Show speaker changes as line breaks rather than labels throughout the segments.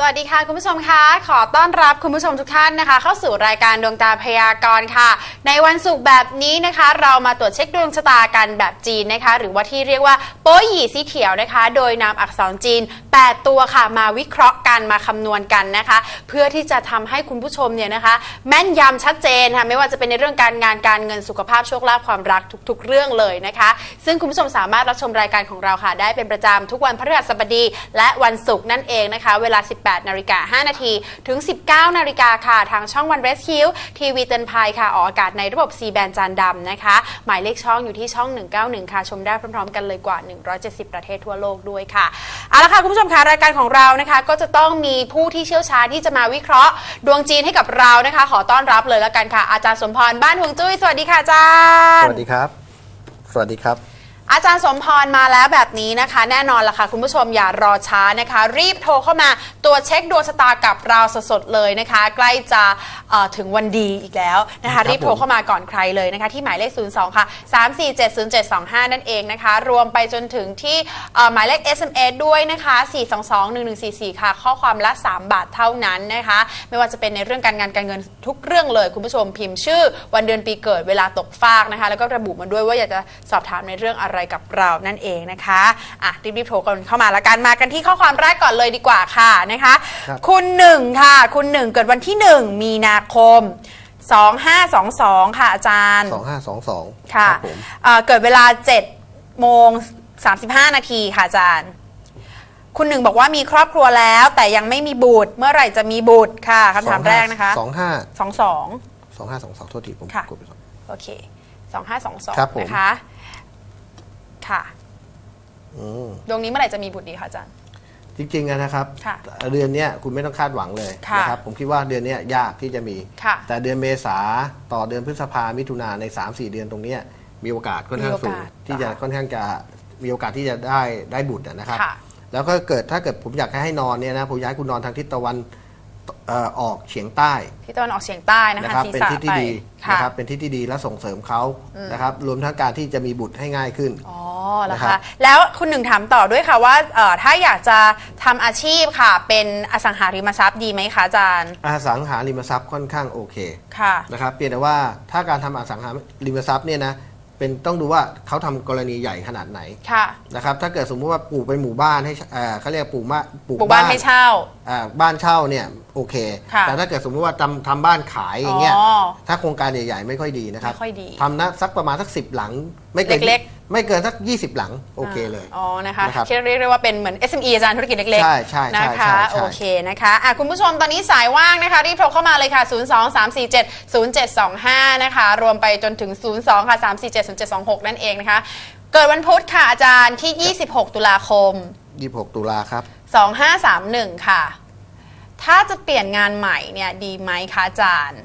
สวัสดีค่ะ คุณผู้ชมคะขอต้อนรับคุณผู้ชมทุกท่านนะคะ เข้าสู่รายการดวงตาพยากรณ์ค่ะ ในวันศุกร์แบบนี้นะคะ เรามาตรวจเช็คดวงชะตากันแบบจีนนะคะ หรือว่าที่เรียกว่าโป้ยหยี่สีเขียวนะคะ โดยนำอักษรจีน 8 ตัวค่ะ มาวิเคราะห์กันมาคำนวณกันนะคะ เพื่อที่จะทำให้คุณผู้ชมเนี่ยนะคะ แม่นยำชัดเจนค่ะไม่ว่าจะเป็นในเรื่องการงานการเงินสุขภาพโชคลาภความรักทุก ๆ เรื่องเลยนะคะ ซึ่งคุณผู้ชมสามารถรับชมรายการของเราค่ะ ได้เป็นประจำทุกวันพฤหัสบดี และวันศุกร์นั่นเองนะคะ เวลา 18นาฬิกา5นาทีถึง 19นาฬิกาค่ะ ทางช่องวัน Rescue ทีวีเตือนภัยค่ะ ออกอากาศในระบบ C แบนจานดำนะคะ หมายเลขช่องอยู่ที่ช่อง 191 ค่ะ ชมได้พร้อมๆ กันเลยกว่า 170 ประเทศทั่วโลกด้วยค่ะเอาละค่ะคุณผู้ชมคะรายการของเรานะคะก็จะต้องมีผู้ที่เชี่ยวชาญที่จะมาวิเคราะห์ ดวงจีนให้กับเรานะคะ ขอต้อนรับเลยแล้วกันค่ะอาจารย์สมพรบ้านหวงจุ้ยสวัสดีค่ะอาจารย์ ส
วัสดีครับ สวัสดีครับ
อาจารย์สมพรมาแล้วแบบนี้นะคะ แน่นอนละค่ะ คุณผู้ชมอย่ารอช้านะคะ รีบโทรเข้ามาตัวจเช็คดวงชะตากับเราสดๆเลยนะคะ ใกล้จะเอ่อถึงวันดีอีกแล้วนะ
ครั
คะ
บ
รีบโทรเข้ามาก่อนใครเลยนะคะ ที่หมายเลข 02 ค่ะ 3470725 นั่นเองนะคะ รวมไปจนถึงที่เอ่อหมายเลข SMS ด้วยนะคะ 4221144 ค่ะ ข้อความละ 3 บาทเท่านั้นนะคะ ไม่ว่าจะเป็นในเรื่องการงานการเงินทุกเรื่องเลย คุณผู้ชมพิมพ์ชื่อวันเดือนปีเกิดเวลาตกฟากนะคะ แล้วก็ระบุมาด้วยว่าอยากจะสอบถามในเรื่องอะไรกับเรานั่นเองนะคะอะรีบๆโทรกันเข้ามาละกันมากันที่ข้อความแรกก่อนเลยดีกว่าค่ะนะคะ
ครับ
คุณหนึ่งค่ะ คุณหนึ่งเกิดวันที่1มีนาคม 2522 ค่ะอาจารย์
2522
ค่ะ
รับผม
เอ่อเกิดเวลา7โมง35 นาทีค่ะอาจารย์ คุณหนึ่งบอกว่ามีครอบครัวแล้ว แต่ยังไม่มีบุตรเมื่อไหร่จะมีบุตรค่ะคำถามแรกนะคะ
25
22
2522โทษทีผม
ค่ะ
กดไปก่อน
โอเค 2522
ครับผม
นะคะ ค่ะ
อืม
ดวงนี้เมื่อไหร่จะมีบุตรดีคะอาจารย์
จริงๆอะนะครับ
ค่ะ
เดือนเนี้ยคุณไม่ต้องคาดหวังเลย
ค่ะ
นะครับผมคิดว่าเดือนเนี้ยยากที่จะมี
ค่ะ
แต่เดือนเมษาต่อเดือนพฤษภามิถุนาใน 3-4 เดือนตรงเนี้ยมีโอกาสค่อนข้างสู
มี
ง
โอกาส
ที่จะค่อนข้างจะมีโอกาสที่จะได้ได้บุตรอะนะครับ
ค่ะ
แล้วก็เกิดถ้าเกิดผมอยากให้นอนเนี่ยนะผมอยากให้คุณนอนทางทิศตะวันเอ่อออกเฉียงใต้
ที่ตะวันออกเฉียงใต้นะคะ
นะครับ
ศีร
เป็น
ษะ
ทิศที่
ไป
ดี
ค่ะ
นะครับเป็นทิศที่ดีและส่งเสริมเขานะครับรวมทั้งการที่จะมีบุตรให้ง่ายขึ้น
อ๋อ เหรอ
นะครั
คะ
บ
แล้วคุณหนึ่งถามต่อด้วยค่ะว่าเอ่อถ้าอยากจะทำอาชีพค่ะ เป็นอสังหาริมทรัพย์ดีไหมคะอาจารย์
อสังหาริมทรัพย์ค่อนข้างโอเค
ค่ะ
นะครับเพียงแต่ว่าถ้าการทำอสังหาริมทรัพย์เนี่ยนะเป็นต้องดูว่าเขาทำกรณีใหญ่ขนาดไหน
ค่ะ
นะครับถ้าเกิดสมมุติว่าปลูกเป็นหมู่บ้านให้เอ่อเขาเรียกปลูกมาปลูก
ปลูกบ้านให้เช่า
อ่าบ้านเช่าเนี่ยโอเค
ค่ะ
แต่ถ้าเกิดสมมุติว่าทำทำบ้านขายอย่างเงี้ย
อ๋อ
ถ้าโครงการใหญ่ ๆ ไม่ค่อยดีนะครับ
ไม่ค่อยดี
ทำนะสักประมาณสักสิบหลังไม่เกิน
เล็ก
ไม่เกินสัก 20 หลัง โอเคเลย
อ๋อ นะคะ
นะครับ
ที่เรียกได้ว่าเป็นเหมือน SME อาจารย์ธุรกิจเล็ก
ใช่ใช่ใช่
นะ
ใช่
คะ
ใช่
โอเค นะคะอะคุณผู้ชมตอนนี้สายว่างนะคะ รีบโทรเข้ามาเลยค่ะ 0 2 3 4 7 0 7 2 5 นะคะ รวมไปจนถึง 0 2 ค่ะ 3 4 7 0 7 2 6 นั่นเองนะคะ เกิดวันพุธค่ะอาจารย์ที่ 26 ตุลาคม
26 ตุลาครับ
2531 ค่ะ ถ้าจะเปลี่ยนงานใหม่เนี่ยดีไหมคะอาจารย์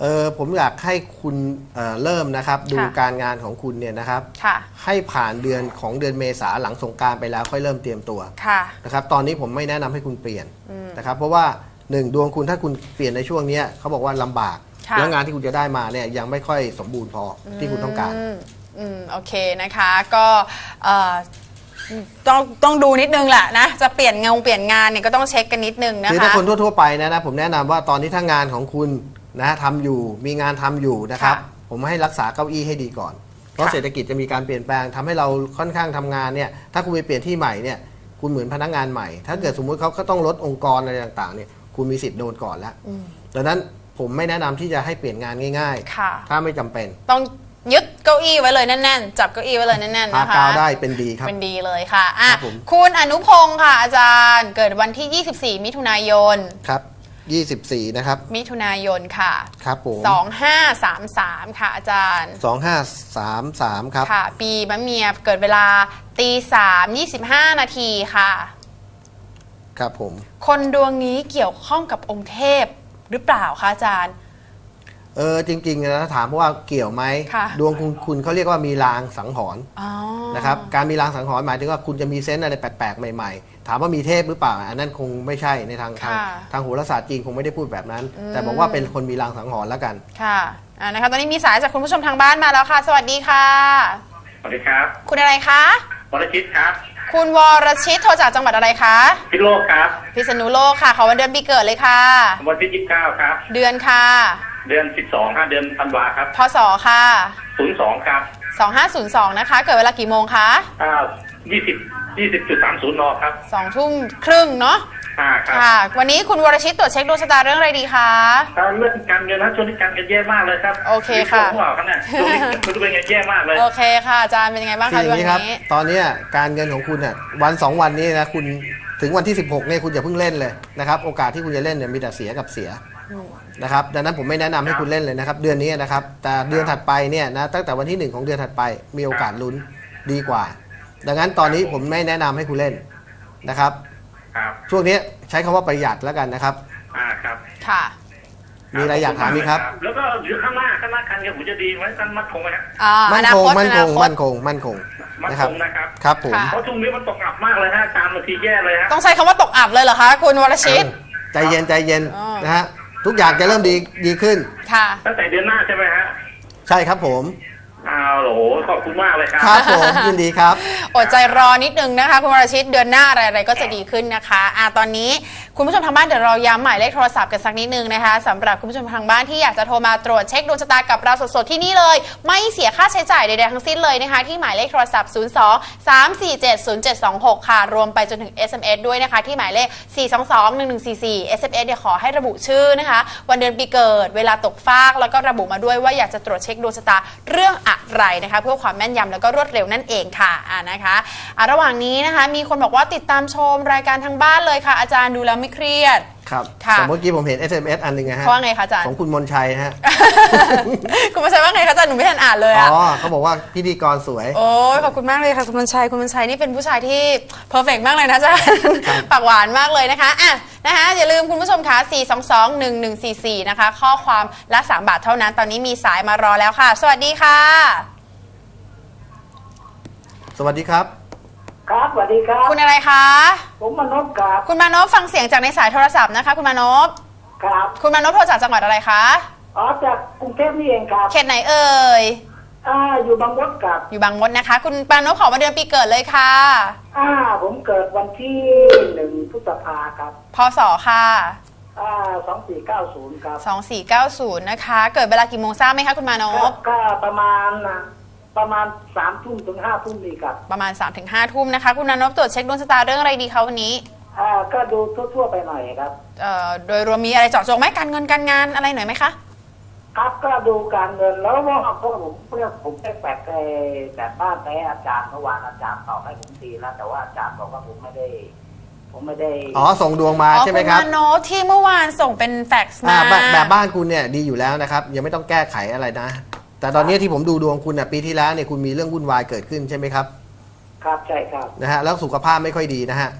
เออผมอยากให้คุณเอ่อเริ่มนะครับดู
ค่ะ
การงานของคุณเนี่ยนะครับ
ค่ะ
ให้ผ่านเดือนของเดือนเมษาหลังสงกรารไปแล้วค่อยเริ่มเตรียมตัว
ค่ะ
นะครับตอนนี้ผมไม่แนะนำให้คุณเปลี่ยนนะครับเพราะว่าหนึ่งดวงคุณถ้าคุณเปลี่ยนในช่วงเนี้ยเขาบอกว่าลำบาก
ค่ะ
แล้วงานที่คุณจะได้มาเนี่ยยังไม่ค่อยสมบูรณ์พอที่คุณต้องการ
อืมอืม โอเคนะคะ ก็เอ่อต้องต้องดูนิดนึงแหละนะ จะเปลี่ยนงานเปลี่ยนงานเนี่ยก็ต้องเช็คกันนิดนึงนะ
คือ
คะ
ถ้าคนทั่วๆไปนะนะผมแนะนำว่าตอนนี้ถ้างานของคุณ นะทำอยู่มีงานทำอยู่นะครับ
ค่ะ
ผมให้รักษาเก้าอี้ให้ดีก่อน เพราะ
ค่ะ
เศรษฐกิจจะมีการเปลี่ยนแปลงทำให้เราค่อนข้างทำงานเนี่ยถ้าคุณไปเปลี่ยนที่ใหม่เนี่ยคุณเหมือนพนักงานใหม่ ถ้าเกิดสมมุติเขาก็ต้องลดองค์กรอะไรต่างๆเนี่ยคุณมีสิทธิ์โดนก่อนแล้วดังนั้นผมไม่แนะนำที่จะให้เปลี่ยนงานง่าย
ค่ะ
ๆถ้าไม่จำเป็น
ต้องยึดเก้าอี้ไว้เลยแน่นๆ จับเก้าอี้ไว้เลยแน่นๆ
พา
นะคะ
กาวได้เป็นดีครับ
เป็นดีเลยค่ะอะ
ครับผม
คุณอนุพงศ์ค่ะอาจารย์ เกิดวันที่ 24 มิถุนายน
ครับ 24 นะครับ
มิถุนายนค่ะ
ครับผม
2533 ค่ะอาจารย์
2533 ครับ
ค่ะ ปีมะเมียเกิดเวลาตีสามยี่สิบห้านาทีค่ะ
ครับผม
คนดวงนี้เกี่ยวข้องกับองค์เทพหรือเปล่าคะอาจารย์
เออจริงๆนะถ้าถามว่าเกี่ยวไหม
ค่ะ
ดวงคุณคุณเขาเรียกว่ามีลางสังหรณ์
อ๋อ
นะครับการมีลางสังหรณ์หมายถึงว่าคุณจะมีเซนส์อะไรแปลกๆใหม่ๆ ถามว่ามีเทพหรือเปล่า อันนั้นคงไม่ใช่ในทางทาง
ค่ะ
ทางโหราศาสตร์จีนคงไม่ได้พูดแบบนั้นแต่บอกว่าเป็นคนมีลางสังหรณ์แล้วกัน
ค่ะอ่านะคะตอนนี้มีสายจากคุณผู้ชมทางบ้านมาแล้วค่ะ สวัสดีค่ะ
สวัสดีครับ
คุณอะไรคะ
วรชิตครับ
คุณวรชิตโทรจากจังหวัดอะไรคะ
พิโลกครับ
พิษณุโลกค่ะขอวันเดือนปีเกิดเลยค่ะ
วันที่ยี่สิบเก้าครับ
เดือนค่ะ
เดือนสิบสองครับเดือนธันวาครับ
พศค่ะ
ศูนย์สองครับ
2502 นะคะ เกิดเวลากี่โมงคะ
อ่ายี่สิบยี่สิบจุดสามศูนย์นครับ
2ทุ่มครึ่งเนาะ
อ่าครับ
ค่ะ วันนี้คุณวรชิตตรวจเช็คดวงชะตาเรื่องอะไรดีคะ
อ่าเรื่องการเงินนะช่วงนี้การเงินแย่มากเลยครับ
โอเคค่ะ
มีช่วงหัวกันเนี่ยช่วงนี้มันดูเป็นเงินแย่มากเลย
โอเคค่ะอาจารย์เป็นยังไงบ้าง
คือ
คะ
อย่าง
วัน
นี้ครับ
นี้
ตอนเนี้ยการเงินของคุณอะวันสองวันนี้นะคุณถึงวันที่ 16เนี่ยคุณอย่าเพิ่งเล่นเลยนะครับ โอกาสที่คุณจะเล่นเนี่ยมีแต่เสียกับเสีย นะครับดังนั้นผมไม่แนะนำให้คุณเล่นเลยนะครับ เดือนนี้นะครับ แต่เดือนถัดไปเนี่ยนะตั้งแต่วันที่หนึ่งของเดือนถัดไปมีโอกาสลุ้นดีกว่า ดังนั้นตอนนี้ผมไม่แนะนำให้คุณเล่นนะครับ
ครับ
ช่วงนี้ใช้คำว่าประหยัดแล้วกันนะครับ
อ่าครับ
ค่ะ
มีอะไรอยากถามไหมครับ
แล้วก็อยู่ข้างหน้าข้างหน้าการเงินผมจะดีไหมกันมั่นคงไหมครับ
อ่า
มั่
อนนา
คง
คต
มั่น
อ
ค
นางคต
มั่นคงมั่นคง
มั่น
นะครับ
คงนะครับ
ครับผม
ค่ะ
เพราะช่วงนี้มันตกอับมากเลยฮะอาจารย์บางทีแย่เลยฮะ
ต้องใช้คำว่าตกอับเลยเหรอคะ คุณวรชิต
ใจเย็นใจเย็น
อ๋อ
นะฮะ ทุกอย่างจะเริ่มดีดีขึ้น
ค่ะ
ตั้งแต่เดือนหน้าใช่ไหมฮะ
ใช่ครับผม
อ้าวโหขอบคุณมากเลยครับ
ครับผมยินดีครับ
อดใจรอนิดนึงนะคะ คุณวรชิตเดือนหน้าอะไรๆก็จะดีขึ้นนะคะอ่าตอนนี้คุณผู้ชมทางบ้านเดี๋ยวเราย้ำหมายเลขโทรศัพท์กันสักนิดนึงนะคะสำหรับคุณผู้ชมทางบ้านที่อยากจะโทรมาตรวจเช็คดวงชะตากับเราสดๆที่นี่เลย ไม่เสียค่าใช้จ่ายใดๆทั้งสิ้นเลยนะคะ ที่หมายเลขโทรศัพท์ 02 347 0726 ค่ะรวมไปจนถึง SMS ด้วยนะคะ ที่หมายเลข 422 1144 SMS เนี่ยขอให้ระบุชื่อนะคะ วันเดือนปีเกิด เวลาตกฟากแล้วก็ระบุมาด้วยว่าอยากจะตรวจเช็คดวงชะตาเรื่องอะไรนะคะเพื่อความแม่นยำแล้วก็รวดเร็วนั่นเองค่ะะนะคะะระหว่างนี้นะคะมีคนบอกว่าติดตามชมรายการทางบ้านเลยค่ะ อาจารย์ดูแล้วไม่เครียด
ครับ
ค่ะ
แต่เมื่อกี้ผมเห็น SMS อันหนึ่งนะฮะ
เขาว่าไงคะอาจารย์
ของคุณมนชัยฮะ
คุณมาใช้ว่าไงคะอาจารย์หนูไม่ทันอ่านเลย
อ๋
อะ
อเขาบอกว่าพิธีกรสวย
โอ้ยขอบคุณมากเลยค่ะคุณบัญชัยคุณบัญชัยนี่เป็นผู้ชายที่เพอร์เฟกมากเลยนะอาจ๊ะ
ครับ
ปากหวานมากเลยนะคะอะนะคะอย่าลืมคุณผู้ชมคะ 4 2 2 1 1 4 4 นะคะ ข้อความละ 3 บาทเท่านั้น ตอนนี้มีสายมารอแล้วค่ะ สวัสดีค่ะ
สวัสดีครับ
ครับสวัสดีครับ
คุณอะไรคะ
ผมมานพครับ
คุณมานพฟังเสียงจากในสายโทรศัพท์นะคะคุณมานพ
ครับ
คุณมานพโทรจากจังหวัดอะไรคะ
อ๋อจากกรุงเทพนี่เองครับ
เขตไหนเอ่ย
อ่าอยู่บางมดครับ
อยู่บางมดนะคะ คุณมานพขอมาเดือนปีเกิดเลยค่ะ
อ่าผมเกิดวันที่หนึ่งพฤษภาครับ
พศค่ะ
อ่าสองสี่เก้าศูนย์ครับ
2490นะคะ เกิดเวลากี่โมงทราบไหมคะคุณมาน
ก็
พ
ก็ประมาณนะ ประมาณสามทุ่มถึงห้าทุ่มนี่ครับ
ประมาณ3-5ทุ่มนะคะ คุณมานพตรวจเช็คดวงชะตาเรื่องอะไรดีคะวันนี้
อ่าก็ดูทั่วๆไปหน่อยครับ
เอ่อโดยรวมมีอะไรเจาะจงไหมการเงินการงานอะไรหน่อยไหมคะ
ครับก็ดูการเงินแล้วว่าเพราะผมเรื่องผมได้แปลกใจแบบบ้านไปให้อาจารย์เมื่อวานอาจารย์ตอบให้ผมทีแล้ว แต่ว่าอาจารย์บอกว่าผมไม่ได้ ผมไม่ได้
อ๋อส่งดวงมา
อ๋อ
ใช่ไหมครับ
ณมานพที่เมื่อวานส่งเป็นแฟกซ์
อ่า
มา
แบบแบบบ้านคุณเนี่ยดีอยู่แล้วนะครับยังไม่ต้องแก้ไขอะไรนะ แต่ตอนนี้ที่ผมดูดวงคุณน่ะปีที่แล้วเนี่ยคุณมีเรื่องวุ่นวายเกิดขึ้นใช่ไหมครับ
ครับใช่ครับ
นะฮะแล้วสุขภาพไม่ค่อยดีนะฮะ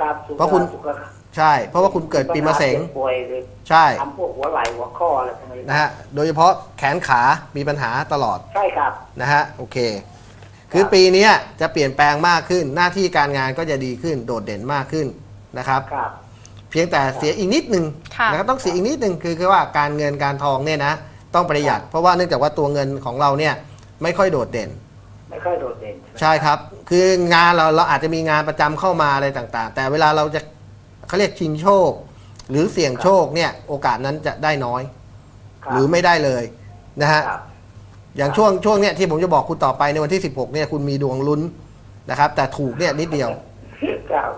ครับสุข
เพราะคุณ
สุขภาพ
ใช่ เพราะว่าคุณเกิดปีมะเสง
ปัญหาจ็บป่วยหรือ
ใช่
ทำพวกหัวไหล่หัวข้ออะไรพวกนี้
นะฮะโดยเฉพาะแขนขามีปัญหาตลอด
ใช่ครับ
นะฮะโอเค คือปีเนี้ยจะเปลี่ยนแปลงมากขึ้นหน้าที่การงานก็จะดีขึ้นโดดเด่นมากขึ้นนะครับ
ครับ
เพียงแต่เสียอีกนิดนึง
ค่ะ
นะครับต้องเสียอีกนิดนึงคือคือว่าการเงินการทองเนี่ยนะ ต้องประหยัด เพราะว่าเนื่องจากว่าตัวเงินของเราเนี่ยไม่ค่อยโดดเด่น
ไม่ค่อยโดดเด่น
ใช่ครับ คืองานเราเราอาจจะมีงานประจำเข้ามาอะไรต่างๆ แต่เวลาเราจะเขาเรียกชิงโชค หรือเสี่ยงโชคเนี่ยโอกาสนั้นจะได้น้อย
คบ
หรือไม่ได้เลยนะฮะ
ครับ
อย่างช่วงช่วงเนี้ยที่ผมจะบอกคุณต่อไปในวันที่ 16เนี่ยคุณมีดวงลุ้นนะครับ แต่ถูกเนี่ยนิดเดียว
ครับ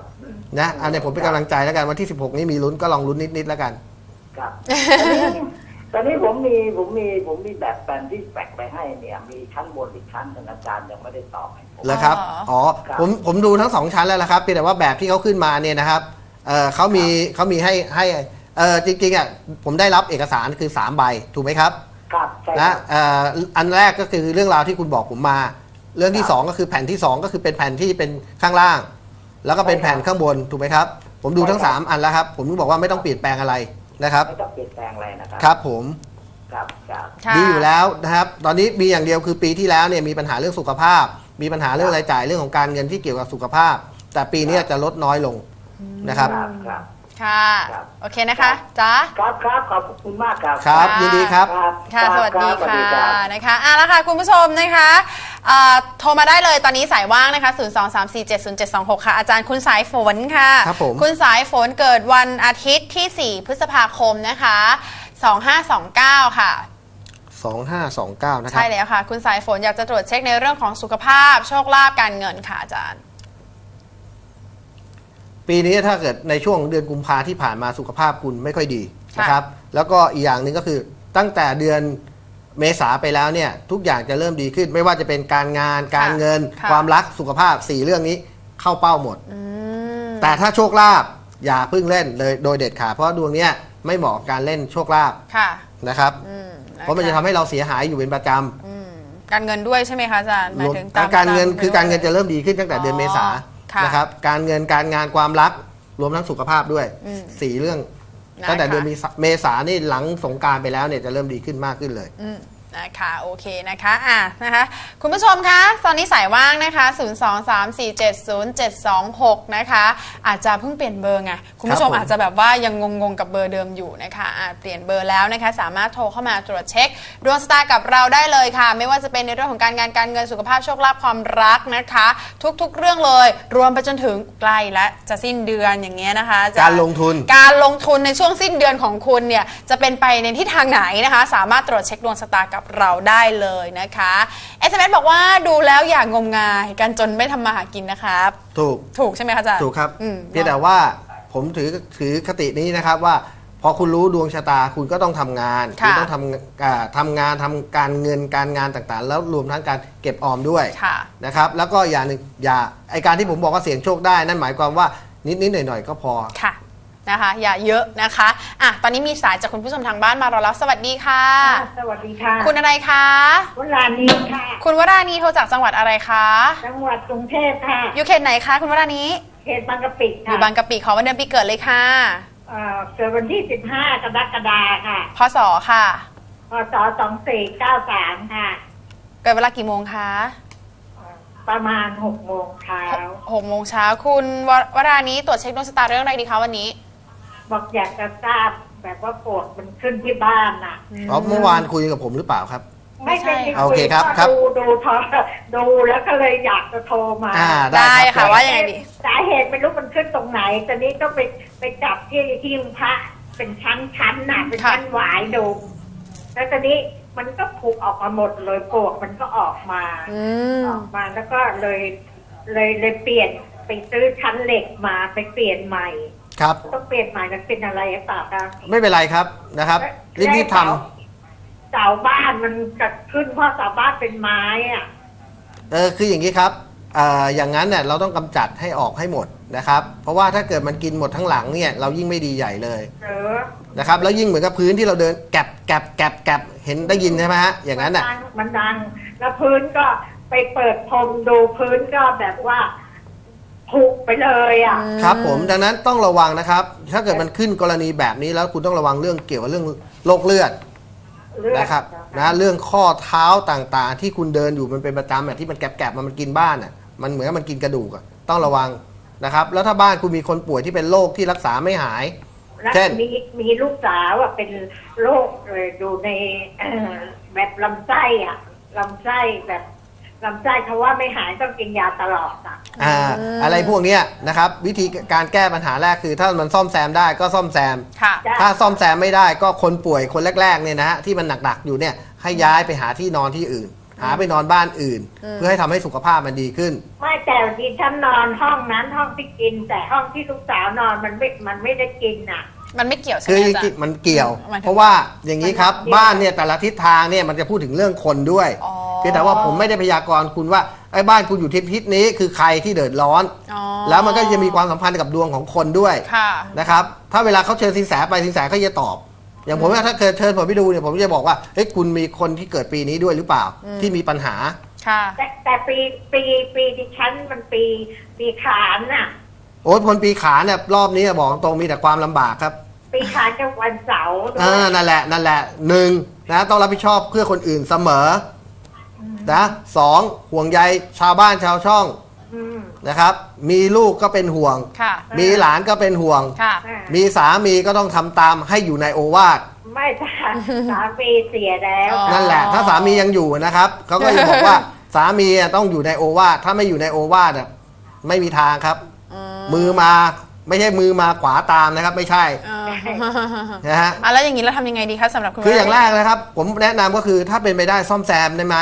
นะอันนี้ผมเป็นกำลังใจแล้วกันวันที่ 16 นี้มีลุ้นก็ลองลุ้นนิดๆแล้วกัน
ครับ ตอนนี้ผมมีผมมีผมมีแบบแปลนที่แปลกไปให้เนี่ย มีชั้นบนอีกชั้นหนึ่งอาจารย์ยังไม่ได้ตอบให้ผม
แล้วครับ
อ๋ออ๋
อ๋อ
ครับ
ผม ผมดูทั้งสองชั้นแล้วละครับเพียงแต่ว่าแบบที่เขาขึ้นมาเนี่ยนะครับ เออเขามีเขามีให้ให้ เออจริงๆอะ ผมได้รับเอกสารคือ 3 ใบ ถูกไหมครับ
ครับใช่ค
นะ
รับ
เอ่ออันแรกก็คือเรื่องราวที่คุณบอกผมมา เรื่องที่
ครับ
2 ก็คือแผ่นที่ 2 ก็คือเป็นแผ่นที่เป็นข้างล่าง แล้วก็เป็น
ใช่ครับ
แผ่นข้างบน ถูกไหมครับ ผมดูทั้ง
ใช่ครับ
3อันแล้วครับ ผมถึงบอกว่าไม่ต้องเปลี่ยนแปลงอะไร นะครับ
ไม่ต้องเปลี่ยนแปลงอะไรนะครับ
ครับผม
ครับครับ
ค่ะ
ดีอยู่แล้วนะครับ ตอนนี้มีอย่างเดียวคือปีที่แล้วเนี่ยมีปัญหาเรื่องสุขภาพ มีปัญหาเรื่องรายจ่ายเรื่องของการเงินที่เกี่ยวกับสุขภาพ แต่ปีนี้จะลดน้อยลงนะครับ
ครับครับ
ค่ะ
ครับ
โอเคนะคะจ้า
ครับครับขอบคุณมากครับ
ครับ
ค่ะ
ยินดีครับ
ครับ
ค่ะ
รับ
สวัสดี
รับ
ค่ะ
รับ
นะคะอะแล้วค่ะ คุณผู้ชมนะคะอ่าโทรมาได้เลยตอนนี้สายว่างนะคะ 0 2 3 4 7 0 7 2 6 ค่ะ อาจารย์คุณสายฝนค่ะ
ครับผม
คุณสายฝนเกิดวันอาทิตย์ที่ 4 พฤษภาคมนะคะ 2529 ค่ะ
2529นะครับ
ใช่แล้วค่ะ คุณสายฝนอยากจะตรวจเช็คในเรื่องของสุขภาพ โชคลาภการเงินค่ะอาจารย์
ปีนี้ถ้าเกิดในช่วงเดือนกุมภาที่ผ่านมาสุขภาพคุณไม่ค่อยดี
ค่ะ
นะครับ แล้วก็อีกอย่างหนึ่งก็คือตั้งแต่เดือนเมษาไปแล้วเนี่ยทุกอย่างจะเริ่มดีขึ้น ไม่ว่าจะเป็นการงานการเงิน
ค่ะ
ความรักสุขภาพสี่เรื่องนี้เข้าเป้าหมด
อืม
แต่ถ้าโชคลาภอย่าเพิ่งเล่นเลยโดยเด็ดขาดเพราะดวงเนี้ยไม่เหมาะกับการเล่นโชคลาภ
ค่ะ
นะครับ
อืม
เพราะมันจะทำให้เราเสียหายอยู่เป็นประจ
อืมการเงินด้วยใช่ไหมคะอาจารย์หำมายถึงตาม
การเงิน
ตม
คือการเงินจะเริ่มดีขึ้นตั้งแต่เดือนเมษา
ค่ะ
นะครับการเงินการงานความรักรวมทั้งสุขภาพด้วย
อืม
สี่เรื่อง
นะคะ
ตั้งแต่เดือนเมษาเมษานี่หลังสงกรารไปแล้วเนี่ยจะเริ่มดีขึ้นมากขึ้นเลย
อืม นะคะโอเคนะคะอะนะคะคุณผู้ชมคะตอนนี้สายว่างนะคะ 0 2 3 4 7 0 7 2 6 นะคะ อาจจะเพิ่งเปลี่ยนเบอร์ไงคุณผู้ชม
ครับผม
อาจจะแบบว่ายังงงๆกับเบอร์เดิมอยู่นะคะอะเปลี่ยนเบอร์แล้วนะคะ สามารถโทรเข้ามาตรวจเช็คดวงชะตากับเราได้เลยค่ะ ไม่ว่าจะเป็นในเรื่องของการงานการเงินสุขภาพโชคลาภความรักนะคะ ทุกๆเรื่องเลย รวมไปจนถึงใกล้และจะสิ้นเดือนอย่างเงี้ยนะคะอจย์
การลงทุน
การลงทุนในช่วงสิ้นเดือนของคุณเนี่ยจะเป็นไปในทิศทางไหนนะคะ สามารถตรวจเช็คดวงชะตากับเราได้เลยนะคะ SMS บอกว่าดูแล้วอย่างงมงายกันจนไม่ทำมาหากินนะครับ
ถูก
ถูกใช่ไหมคะอาจารย์
ถูกครับ
อืม
เพียงแต่ว่าผมถือถือคตินี้นะครับว่า พอคุณรู้ดวงชะตาคุณก็ต้องทำงาน
ค่ะ
ณต้องทำอ่าทำงานทำการเงินการงานต่างๆ แล้วรวมทั้งการเก็บออมด้วย
ค่ะ
นะครับ แล้วก็อย่างหนึ่งอย่าไอการที่ผมบอกว่าเสี่ยงโชคได้นั่นหมายความว่านิดๆหน่อยๆก็พอ
ค่ะ นะคะ อย่าเยอะนะคะอะตอนนี้มีสายจากคุณผู้ชมทางบ้านมารอแล้วสวัสดีค่ะ
สวัสดีค่ะ
คุณอะไรคะ
วลานีค่ะ
คุณวราณีโทรจากจังหวัดอะไรคะ
จังหวัดกรุงเทพค่ะ
อยู่เขตไหนคะคุณวราณี
เขตบางกะปิ
อ
ค่ะ
ยู่บางกะปิขอวันเดือนปีเกิดเลยค่ะ
เอ่อเกิดวันที่ 15 กรกฎาค่ะ
พศค่ะ
พศ2493 ค่ะ
เกิดเวลากี่โมงคะ
เอ่อประมาณ 6 โมงเช้า
หกโมงเช้าคุณววรานี้ตรวจเช็คดวงชะตาเรื่องอะไรดีคะวันนี้
บอกอยากจะทราบแบบว่าปวดมันขึ้นที่บ้านน่ะ
เพราะเมื่อวานคุยกับผมหรือเปล่าครับ
ไม่ใช่
ไม่ใช่
โอเคครับ
ก็
ครับ
ดูดูโทรดูแล้วก็เลยอยากจะโทรมา
อ่า
ได้
ได้ค
ค่ะ
รับ
ว่ายังไงดี
สาเหตุไม่รู้มันขึ้นตรงไหนตอนนี้ก็ไปไปจับที่ที่พระเป็นชั้นชั้นๆน่ะเป็นชั้นหวายดูแล้วตอนนี้มันก็ผูกออกมาหมดเลยปลวกมันก็ออกมา
อืม
ออกมาแล้วก็เลยเลยเลยเปลี่ยนไปซื้อชั้นเหล็กมาไปเปลี่ยนใหม่
ครับ
ต้องเปลี่ยนใหม่มันเป็นอะไรหรือเปล่าคะ
ไม่เป็นไรครับนะครับรีบๆทำ
และเสาบ้านมันจะขึ้นเพราะเสาบ้านเป็นไม้อะ
เออคืออย่างนี้ครับเอ่ออย่างนั้นเนี่ยเราต้องกำจัดให้ออกให้หมดนะครับ เพราะว่าถ้าเกิดมันกินหมดทั้งหลังเนี่ยเรายิ่งไม่ดีใหญ่เลย
เออ
นะครับ แล้วยิ่งเหมือนกับพื้นที่เราเดินแกบแกบแกบแกบเห็นได้ยินใช่ไหมฮะอย่างนั้น
มั
อะ
ดังมันดัง แล้วพื้นก็ไปเปิดพรมดูพื้นก็แบบว่า ผุไปเลยอะ
ครับผมดังนั้นต้องระวังนะครับ ถ้าเกิดมันขึ้นกรณีแบบนี้แล้วคุณต้องระวังเรื่องเกี่ยวกับเรื่องโรคเลือด
เลือด
นะครับนะเรื่องข้อเท้าต่างๆ ที่คุณเดินอยู่มันเป็นประจำแบบที่มันแกบๆมันมันกินบ้านอะมันเหมือนกับมันกินกระดูกอะต้องระวังนะครับ แล้วถ้าบ้านคุณมีคนป่วยที่เป็นโรคที่รักษาไม่หาย
แล้ว
เช่น
มีมีลูกสาวอะเป็นโรคเลยอยู่ในเอ่อแบบลำไส้อะลำไส้แบบ ลำไส้เขาว่าไม่หายต้องกินยาตลอดอะ
อ่าอะไรพวกเนี้ยนะครับ วิธีการแก้ปัญหาแรกคือ ถ้ามันซ่อมแซมได้ก็ซ่อมแซม
ค่ะ
จ้ะ
ถ้าซ่อมแซมไม่ได้ก็คนป่วยคนแรกๆเนี่ยนะฮะที่มันหนักๆอยู่เนี่ยให้ย้ายไปหาที่นอนที่อื่น หาไปนอนบ้านอื่นเพื่อให้ทำให้สุขภาพมันดีขึ้น
ไม่แต่ทีฉันนอนห้องนั้นห้องที่กิน แต่ห้องที่ลูกสาวนอนมันไม่มันไม่ได้กินอะ
มันไม่เกี่ยวใช่ไห
คื
ม
อ
อาจาร
จริง
ย์
ๆมันเกี่ยว
หมายถึง
เพราะว่าอย่างนี้ครับ
มันเกี่ยว
บ้านเนี่ยแต่ละทิศทางเนี่ยมันจะพูดถึงเรื่องคนด้วย
อ๋อ
เพียงแต่ว่าผมไม่ได้พยากรณ์คุณว่าไอ้บ้านคุณอยู่ทิศทิศนี้คือใครที่เดือดร้อน
อ๋อ
แล้วมันก็จะมีความสัมพันธ์กับดวงของคนด้วย
ค่ะ
นะครับถ้าเวลาเขาเชิญสินแสไปสินแสเขาจะตอบ อย่างผมว่าถ้าเกิดเชิญผมไปดูเนี่ยผมจะบอกว่าเฮ้ยคุณมีคนที่เกิดปีนี้ด้วยหรือเปล่าที่มีปัญหา
ค่ะ
แต่แต่ปีปีปีที่ฉันมันปีปีขานน่ะ
โอ้ยคนปีขาเนี่ยรอบนี้บอกตรงมีแต่ความลำบากครับ
ปีขานกับวันเสาร์ด้ว
อ่ายนั่นแหละนั่นแหละหนึ่งนะต้องรับผิดชอบเพื่อคนอื่นเสมอ นะสองห่วงใยชาวบ้านชาวช่อง
อืม
นะครับ มีลูกก็เป็นห่วง
ค่ะ
มีหลานก็เป็นห่วง
ค่ะ
อ่า
มีสามีก็ต้องทำตามให้อยู่ในโอวาท
ไม่จ้าสามีเสียแล้ว
อ๋อ
นั่นแหละ ถ้าสามียังอยู่นะครับเขาก็จะบอกว่า สามีอะต้องอยู่ในโอวาทถ้าไม่อยู่ในโอวาทอะไม่มีทางครับมือมาไม่ใช่มือมาขวาตามนะครับ ไม่ใช่
เออ
นะฮะ
อะแล้วอย่างนี้เราทำยังไงดีคะสำหรับคุณ
คืออย่าง
ว
แร
รา
กนะครับ ผมแนะนำก็คือถ้าเป็นไปได้ซ่อมแซมได้ไหม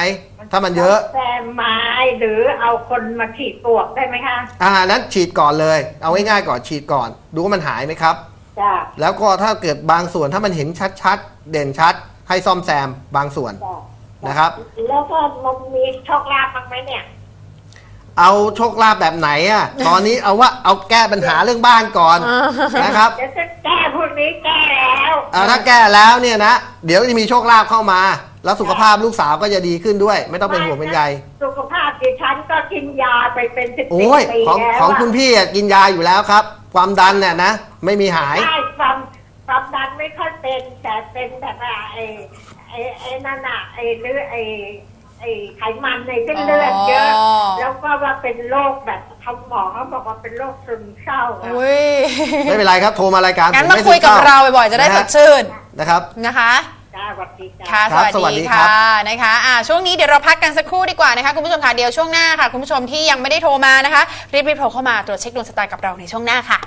ถ้ามันเยอะ
แต่ไม้หรือเอาคนมาฉีดปลวกได้ไหมคะ
อ่านั้นฉีดก่อนเลย เอาง่ายๆก่อนฉีดก่อน ดูว่ามันหายไหมครับ
จ้า
แล้วก็ถ้าเกิดบางส่วนถ้ามันเห็นชัดๆ เด่นชัด ให้ซ่อมแซมบางส่วน
จ้า
นะครับ
แล้วก็มันมีโชคลาภบ้างไหมเนี่ย
เอาโชคลาภแบบไหนอะตอนนี้เอาว่าเอาแก้ปัญหาเรื่องบ้านก่อนนะครับ
เดี๋ยวจะแก้พวกนี้แก้แล้ว
เอาถ้าแก้แล้วเนี่ยนะ เดี๋ยวจะมีโชคลาภเข้ามา แล้วสุขภาพลูกสาวก็จะดีขึ้นด้วย ไม่ต้องเป็นห่วงเป็นใย
สุขภาพดิฉันก็กินยาไปเป็นสิบ
โอ้ย
ปี
ของ
แล้ว
ของคุณพี่อะกินยาอยู่แล้วครับ ความดันเนี่ยนะไม่มีหาย
ใช่ความความดันไม่ค่อยเป็นแต่เป็นแบบว่าไอ้ไอ้ไอ้นั่นอะไอ้เลือดไอ้ไอ้ไขมันในเส้นเลือดเยอะ
อ๋อ
แล้วก็ว่าเป็นโรคแบบเขาหมอเขาบอกว่าเป็นโรคซึมเศร้าอะ
อุ้ย
ไม่เป็นไรครับโทรมารายการ
งั้น
ผ
มา
ไคุ
ยกับ
ซึมศ
เราบ่อยๆจะได้
นะ
ส
ฮะ
ดชื่น
นะครับ
นะคะ
จ้า สวัสดีจ้า
ค่ะ
ครับ
ส
สวั
วัส
สดี
ดี
ครั
ค่ะ
บ
นะคะอ่าช่วงนี้เดี๋ยวเราพักกันสักครู่ดีกว่านะคะคุณผู้ชมค่ะเดี๋ยวช่วงหน้าค่ะ คุณผู้ชมที่ยังไม่ได้โทรมานะคะรีบๆโทรเข้ามาตรวจเช็คดวงชะตากับเราในช่วงหน้าค่ะ